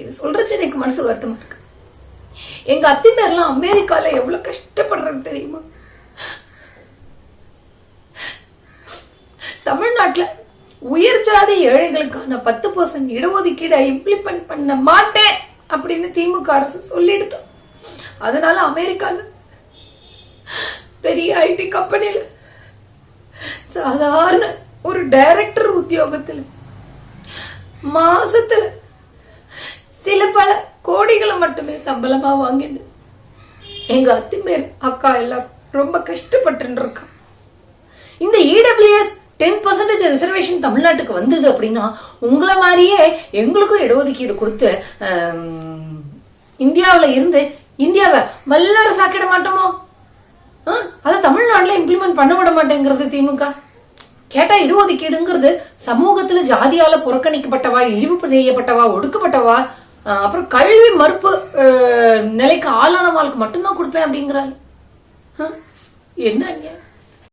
இது சொல்றச்சு எனக்கு மனசு வருத்தமா இருக்கு. எங்க அத்தி பேர்லாம் அமெரிக்கால எவ்வளவு கஷ்டப்படுறது தெரியுமா? தமிழ்நாட்டுல உயர் ஜாதி ஏழைகளுக்கான பத்து பர்சன்ட் இடஒதுக்கீடை இம்ப்ளிமெண்ட் பண்ண மாட்டேன் அப்படின்னு திமுக அரசு சொல்லிடுது. அதனால அமெரிக்கால பெரிய ஐடி கம்பெனியில சாதாரண ஒரு டைரக்டர் உத்தியோகத்தில் மாசத்துல மட்டுமே சம்பளமா வாங்கினு. எங்க அத்திமேல் அக்கா எல்லாம் ரொம்ப கஷ்டப்பட்டு இருக்கா இந்த இடபிள்யூஎஸ் டென் பர்சன்டேஜ் ரிசர்வேஷன் தமிழ்நாட்டுக்கு வந்தது அப்படின்னா உங்களை மாதிரியே எங்களுக்கும் இடஒதுக்கீடு கொடுத்து இந்தியாவில் இந்தியாவுல இருந்து இந்தியாவை வல்லரசாக்கிட மாட்டோமோ? அதை தமிழ்நாட்டுல இம்ப்ளிமெண்ட் பண்ண விட மாட்டேங்கிறது திமுக. கேட்டா இடஒதுக்கீடுங்கிறது சமூகத்துல ஜாதியால புறக்கணிக்கப்பட்டவா இழிவு செய்யப்பட்டவா ஒடுக்கப்பட்டவா அப்புறம் கல்வி மறுப்பு நிலைக்கு ஆளானவாளுக்கு மட்டும்தான் கொடுப்பேன் அப்படிங்கிறாங்க என்ன ஐயா